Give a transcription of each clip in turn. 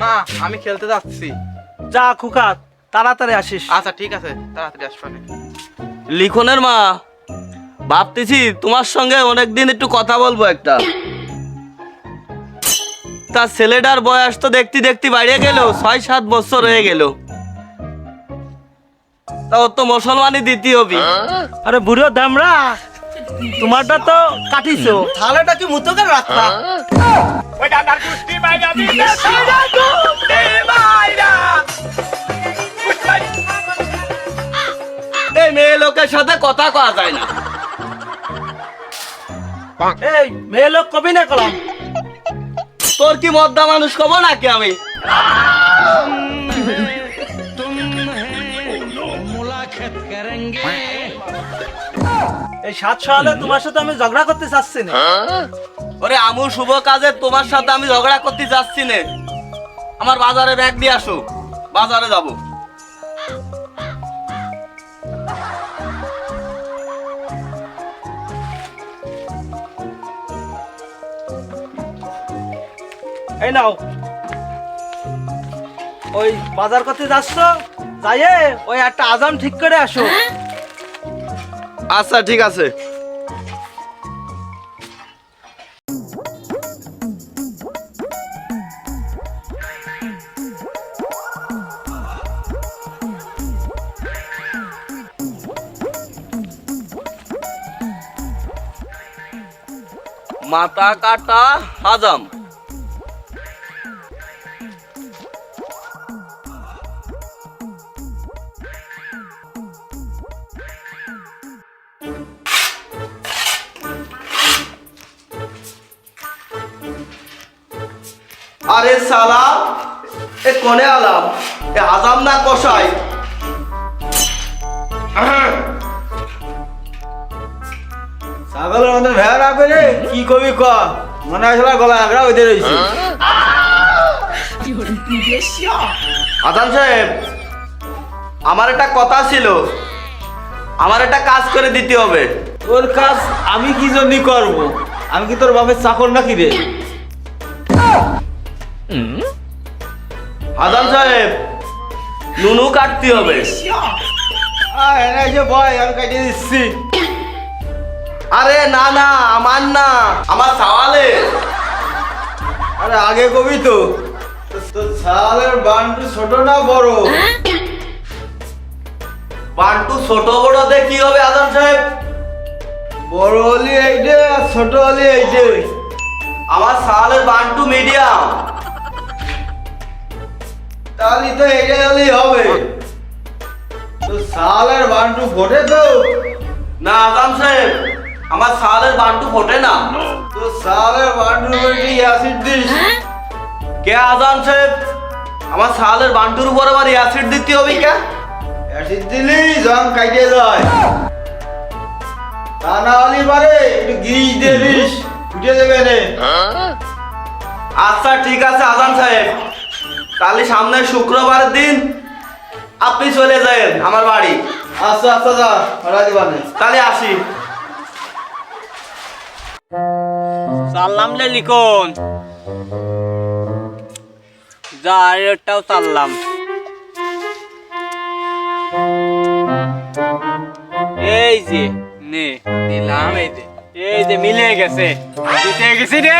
মা আমি খেলতে যাচ্ছি। যা খুকা তাড়াতাড়ি আসিস। আচ্ছা ঠিক আছে তাড়াতাড়ি আসবানে লিখনের মা ভাবতেছি তোমার সঙ্গে অনেকদিন একটু কথা বলব একটা। তা ছেলেটার বয়স তো দেখতে দেখতে বাড়িয়ে গেল ছয় সাত বছর হয়ে গেল। তা ওর তো মুসলমানই দিতে হবে আরে বুড়ো দামরা তোমারটা তো কাটিছো। তাহলেটা কি মুতো করে রাখতা ওই দাদার কুস্তি মুতকে রাখা এই মেয়ে লোকের সাথে কথা কওয়া যায় না। এই মেয়ে লোক কবি না কলাম? তোর কি মদ্দা মানুষ কব নাকি আমি? এই সাত সকালে তোমার সাথে আমি ঝগড়া করতে চাচ্ছি না। ওরে আমু, শুভ কাজে তোমার সাথে আমি ঝগড়া করতে যাচ্ছি না। আমার বাজারে ব্যাগ দিয়ে আসো, বাজারে যাব। এই নাও। ওই বাজার করতে যাচ্ছ, যাইয়ে ওই একটা আজাম ঠিক করে আসো। আচ্ছা ঠিক আছে। মাথা কাটা হাজাম। আরে সালা এ কনে আলাম? এ আজাম না কষাই ছাগলের মতন ভেড়া না করে কি কবি ক মনে হয় শালা গলা আগড়া হইতে রয়েছে। আজান সাহেব আমার একটা কথা ছিল। আমার একটা কাজ করে দিতে হবে। তোর কাজ আমি কি জন্য করব? আমি কি তোর বাপের চাকর নাকি রে? আজান সাহেব নুনু কাটতে হবে। এসে বয় আমি কাটিয়ে দিচ্ছি। আরে না না আমার না আমার সাওয়ালে আরে আগে কবি তো। ছাগলের বান্টু ছোট না বড়? বান্টু ছোট বড় দিয়ে কি হবে আজান সাহেব? বড় হলি এইটে আর ছোট হলি এইটে। আমার সাওয়ালের বান্টু মিডিয়াম তাহলে তো এইটা হলেই হবে। তোর ছাগলের বান্টু ফোটে তো? না আজান সাহেব আমার সাওয়ালের বান্টু ফোটে না। তোর ছাগলের বান্টুর উপরে কি অ্যাসিড দিস? কে আজান সাহেব? আমার সাওয়ালের বান্টুর উপর আবার অ্যাসিড দিতে হবে কে? অ্যাসিড দিলি জং কাটিয়ে যায়। তা না হলি পারে একটু গিরিশ দিয়ে দিস উঠে দেবে রে আচ্ছা ঠিক আছে আজান সাহেব। তাহলে সামনে শুক্রবার দিন। আপনি চলে যাবেন আমার বাড়ি। আচ্ছা আচ্ছা যা ভাড়া দিবানে তাহলে আসি। চাললাম লে লিখন। যা আরেকটাও চাললাম এই যে নে দিলাম এই যে। এই যে মিলে গেছে। জিতে গেছি রে।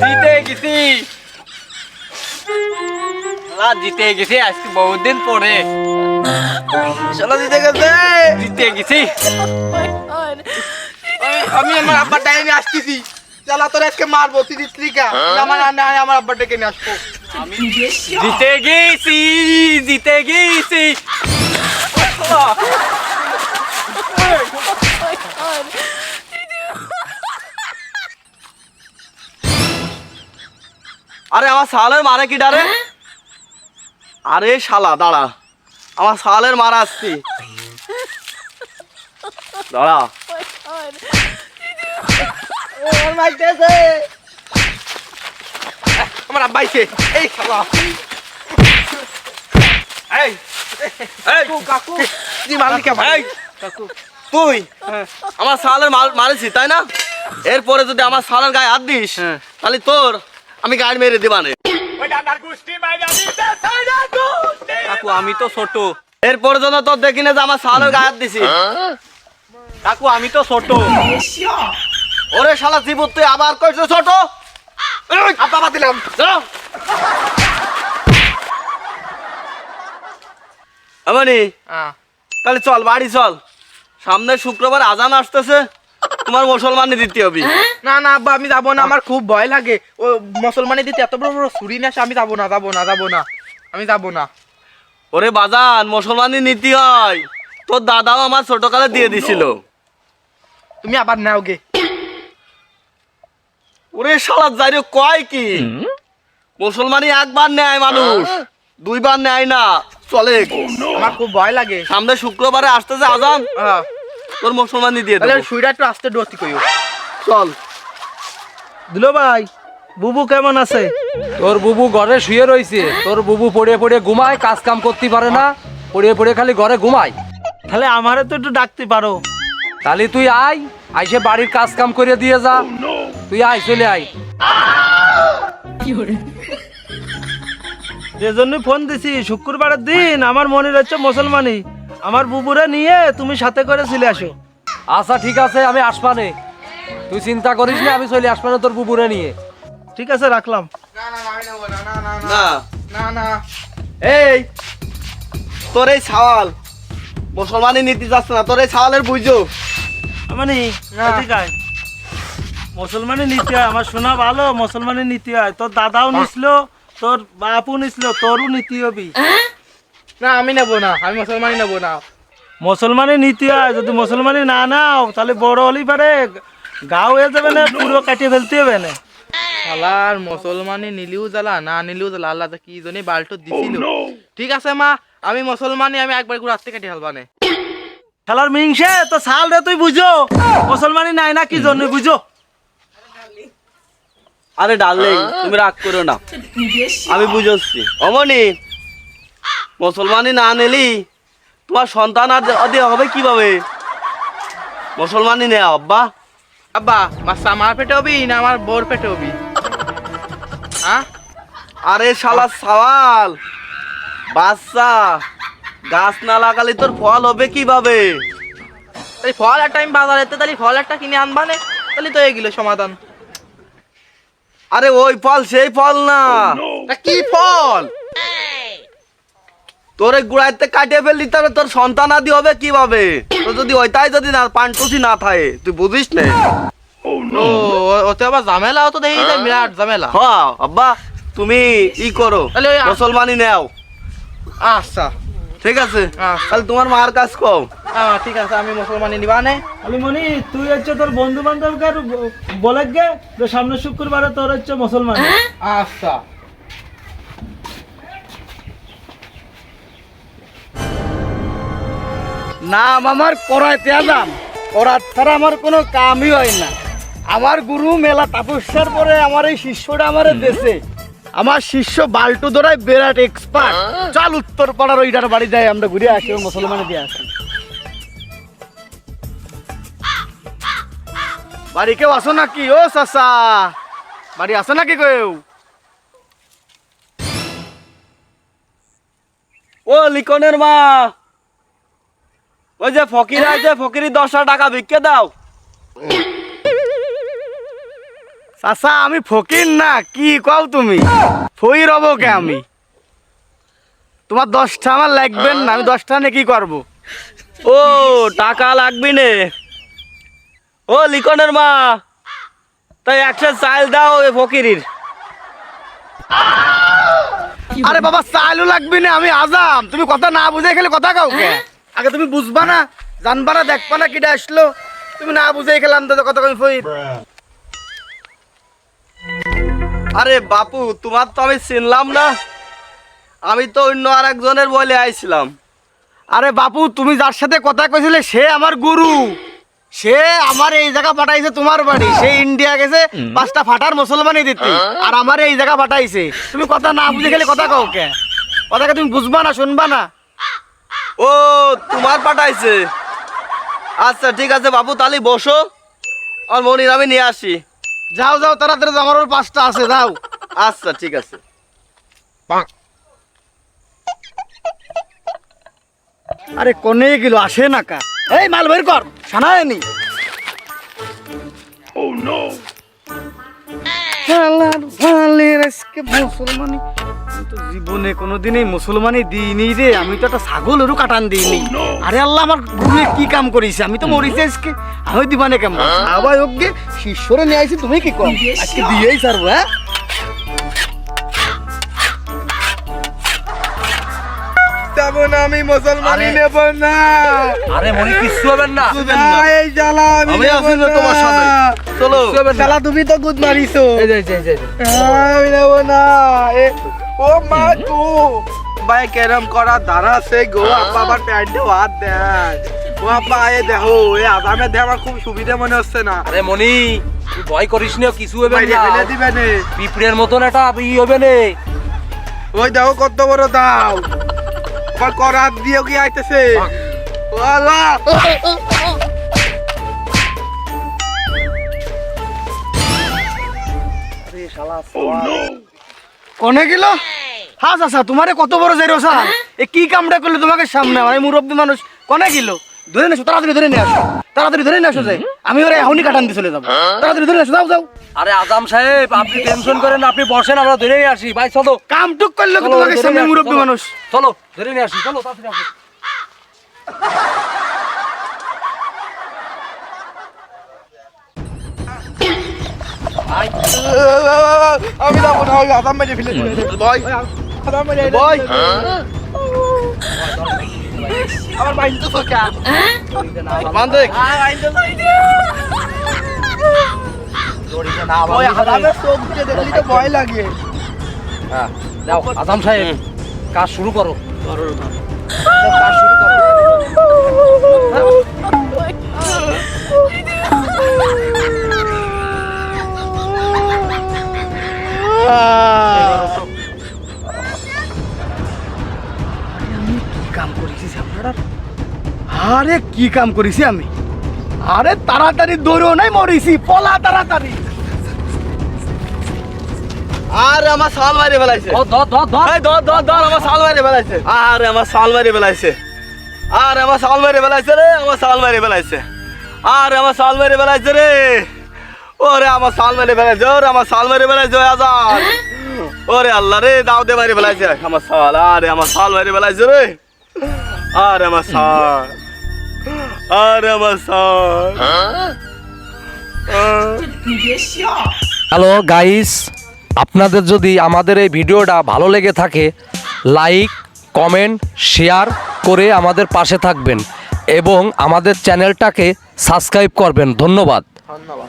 জিতে গেছি। শালা জিতে গেছি আজকে বহুত দিন পরে চলো দিতে গেছে জিতে গেছি আমি আমার আব্বার টাইমে আসতেছি চালা তোর আজকে মারবো তুই দিতলি কা আমার আমি আমার আব্বার ডেকে নিয়ে আসব জিতে গেছি জিতে গেছি আরে আমার সালের মারে কি ডারে? আরে শালা দাঁড়া। আমার সালের মারা আসছি। দাঁড়া। আমার আব্বাইছে এই শালা। এই তুই? তুই আমার সালের মারিছি তাই না? এরপরে যদি আমার সালের গায়ে হাত দিস হ্যাঁ। তাহলে তোর আমি গাড়ি মেরে দিবানে কাকু আমি তো ছোট। এরপরে যেন তোর দেখি না যে আমার সালের গায়ে হাত দিছি। কাকু আমি তো ছোট। ওরে শালা জীবন তুই আবার কইছো ছোট? আব্বা দিলাম। আমানি হ্যাঁ। তাহলে চল বাড়ি চল। সামনে শুক্রবার আজান আসতেছে। তোমার মুসলমানি দিতে হবে। না না আব্বা আমি যাব না আমার খুব ভয় লাগে। ও মুসলমানি দিতে এত বড় বড় ছুরি না আমি যাব না যাব না যাব না আমি যাব না। ওরে বাজান মুসলমানি নীতি হয়। তোর দাদাও আমার ছোটকালে দিয়ে দিছিল। তুমি আবার নাও গে। ওরে শালা যাইরে কয় কি? মুসলমানি একবার নেয় মানুষ দুইবার নেয় না চলে। আমার খুব ভয় লাগে। সামনে শুক্রবারে আসতেছে আজান। হ্যাঁ। তোর মুসলমানি দিয়ে দেবো। সুইটা একটু আস্তে ডরতি কইও। চল। দিলো ভাই বুবু কেমন আছে? তোর বুবু ঘরে শুয়ে রইছে। তোর বুবু পড়ে পড়ে ঘুমায় কাজ কাম করতে পারে না। পড়ে পড়ে খালি ঘরে ঘুমায়। তাহলে আমারে তো একটু ডাকতে পারো। তাহলে তুই আয় আইসে বাড়ির কাজ কাম করে দিয়ে যা। তুই আয় চলে আয়। যে জন্য ফোন দিছি শুক্রবারের দিন আমার মনে হচ্ছে মুসলমানি আমার বুবুরে নিয়ে তুমি সাথে করে চলে আসো। আচ্ছা ঠিক আছে আমি আসবানে তুই চিন্তা করিস না আমি চলে আসবানে তোর বুবুরে নিয়ে। ঠিক আছে রাখলাম। না না না আমি নেব না না না না। না। না না। এই তোর এই সওয়াল মুসলমানি নীতি যাচ্ছে না তোর এই সওয়ালের বুঝো। মানে না। এদিকে আয়। মুসলমানি নীতি হয় আমার শোনা ভালো মুসলমানি নীতি হয়। তোর দাদাও নিছিল তোর বাপু নিছিল তোরও নীতি হবি। না আমি নেব না আমি মুসলমানি নেব না। মুসলমানি নীতি হয় যদি মুসলমানি না নাও তাহলে বড় হলেই পারে গাও হয়ে যাবে না পুরো কাটিয়ে ফেলতে হবে না। শালার মুসলমানি নিলিও জ্বালা না নিলিও জ্বালা আল্লাহ তো কি জন্য বাল্টো দিছিল। ঠিক আছে মা আমি মুসলমানি আমি একবার রাস্তে কাটি হালবানে খেলার মিংসে তো সাল রে তুই বুঝো। মুসলমানি নাই না কি জন্য বুঝো? আরে ডার্লিং তুমি রাগ করো না। আমি বুঝছি অমনি মুসলমানি না নিলি তোমার সন্তান আর আদি হবে কীভাবে? মুসলমানি নে আব্বা। আব্বা মাছ আমার পেটে হবি না আমার বোর পেটে হবি? হ্যাঁ? আরে শালা সওয়াল বাচ্চা গাছ না লাগালে তোর ফল হবে কীভাবে? তাহলে ফল একটা আমি বাজারে তাহলে ফল একটা কিনে আনবানে তাহলে তো এগুলো সমাধান। আরে ওই ফল সেই ফল না। কি ফল? তোর গুড়াইতে কাটিয়ে ফেললি তবে তোর সন্তান আদি হবে কীভাবে? তো যদি ওইটাই যদি না পানটুসি না থাকে তুই বুঝিস না। ও ওতে আবার ঝামেলাও তো দেখি যায় বিরাট ঝামেলা। হ্যাঁ আব্বা তুমি ই করো মুসলমানি নেও। আচ্ছা। ঠিক আছে? আচ্ছা। তাহলে তোমার মার কাজ কও। হ্যাঁ ঠিক আছে আমি মুসলমানি নিবানে আলিমনি তুই হচ্ছে তোর বন্ধু বান্ধবকে বলে গে যে সামনে শুক্রবারে তোর হচ্ছে মুসলমান। আচ্ছা। নাম আমার করাইতে আজাম করার ছাড়া আমার কোনো কামই হয় না। আমার গুরু মেলা তাপস্যার পরে আমার এই শিষ্যটা আমার দেশে আমার শিষ্য বাল্টু ধরাই বিরাট এক্সপার্ট চল উত্তর পাড়ার ওইটার বাড়ি যাই আমরা ঘুরে আসি মুসলমানে দিয়ে আসি। বাড়ি কেউ আসো নাকি? ও চাচা বাড়ি আসো নাকি কেউ? ও লিকনের মা ওই যে ফকির আছে ফকিরি দশটা টাকা ভিক্ষে দাও। চাচা আমি ফকির না কি কও তুমি? ফই রব কে আমি? তোমার দশটা আমার লাগবে না আমি দশটা নিয়ে কি করব? ও টাকা লাগবি নে। ও লিকনের মা। তাই একশো চাল দাও ওই ফকিরির। আরে বাবা চালু লাগবে না আমি আজাম। তুমি কথা না বুঝে খেলে কথা কাও কে? আগে তুমি বুঝবা না জানবা না দেখবা না কিটা আসলো। তুমি না বুঝে খেলাম তো কথা কই ফই আরে বাপু তোমার তো আমি চিনলাম না। আমি তো অন্য আর একজনের বলে আইছিলাম। আরে বাপু তুমি যার সাথে কথা কইছিলে সে আমার গুরু। সে আমার এই জায়গা পাঠাইছে তোমার বাড়ি। সে ইন্ডিয়া গেছে পাঁচটা ফাটার মুসলমানই দিতে। আর আমার এই জায়গা পাঠাইছে। তুমি কথা না বুঝে খেলে কথা কও কে? কথাকে তুমি বুঝবা না শুনবা না। ও তোমার পাঠাইছে। আচ্ছা ঠিক আছে বাবু তাহলে বসো। আর মনির আমি নিয়ে আসি। যাও যাও তাড়াতাড়ি আমার ওর পাঁচটা আছে যাও। আচ্ছা ঠিক আছে। আরে কোনে গেল আসে না কা। এই মাল বের কর সানায়নি শালার বালের আজকে মুসলমানি। আমি তো জীবনে কোনোদিনই মুসলমানি দিইনি রে, আমি তো একটা ছাগলেরও কাটান দিইনি। আরে আল্লাহ, আমার গুরুয়ে কি কাম করিছে? আমি তো মরিছি আজকে। আমি দিবানে কেমন? আবার ওকে শিষ্যরে নিয়ে আইছি, তুমি কি কম আজকে দিয়েই ছাড়বো হ্যাঁ? যাব না আমি মুসলমানি নেব না। আরে মনি কিচ্ছু হবেন না। এই জ্বালা আমি আমি আছি তো তোমার সাথে। চলো। হবেন তুমি তো গুদ মারিছো। এই যে, এই যে। আমি নেব না। ও মা গো ভাই কেরম করা দাঁড়া আছে গো। আপা আবার প্যান্টে হাত দেয় ও আপা এ দেখো এ আদামে দেহ আমার খুব সুবিধা মনে হচ্ছে না। আরে মনি তুই ভয় করিস না কিছু হবে না। ফেলে দিবে নে। পিঁপড়ের মতন একটা ই হবে না ওই দেখো কত বড় দাও। আবার করাত দিয়ে কি আইতেছে? কোনে গেল? হা চাচা তোমারে কত বড় যাই রসা এ কি কামটা করলে তোমাকে সামনে? আমি মুরব্বী মানুষ কোনে গেল? ধরে নেছো তাড়াতাড়ি ধরে নিয়ে আসো। তাড়াতাড়ি ধরে নিয়ে আসো যে আমি ওরা এখনই কাটান দিয়ে চলে যাব। তাড়াতাড়ি ধরে আসো যাও যাও। আরে আজাম সাহেব আপনি টেনশন করেন না, আপনি বসেন আমরা ধরে নিয়ে আসি। ভাই চলো। কামটুক করলে চলো, তোমাকে ধরে সামনে মুরব্বী। মানুষ। চলো ধরে নিয়ে আসি চলো তাড়াতাড়ি আসো। আমি যাব না আদাম মেরে ফেলে বয় আদাম মেরে বয় আমার বাইন তো সোকা বান্ধে ওই আদামের চোখ দিয়ে দেখলি তো ভয় লাগে। হ্যাঁ যাও আজাম সাহেব কাজ শুরু করো। কাজ কি কাম করেছি আমি? আরে তাড়াতাড়ি দৌড়ো নাই মরিছি পলা তাড়াতাড়ি আর আমার সাল মারি ফেলাইছে আমার সাল মারি ফেলাইছে আর আমার সাল মারি ফেলাইছে আর আমার সাল মারি ফেলাইছে রে আমার সাল মারি ফেলাইছে আর আমার সাল মারি ফেলাইছে রে ওরে আমার সাল মারি ফেলাইছে ওরে আমার সাল মারি ফেলাইছে আজাদ। ওরে আল্লাহ রে দাও দে মারি ফেলাইছে। আমার সাল আরে আমার সাল মারি ফেলাইছে রে। আর আমার সাল আর আমার সাল হ্যালো গাইস আপনাদের যদি আমাদের এই ভিডিওটা ভালো লেগে থাকে লাইক কমেন্ট শেয়ার করে আমাদের পাশে থাকবেন এবং আমাদের চ্যানেলটাকে সাবস্ক্রাইব করবেন। ধন্যবাদ। ধন্যবাদ।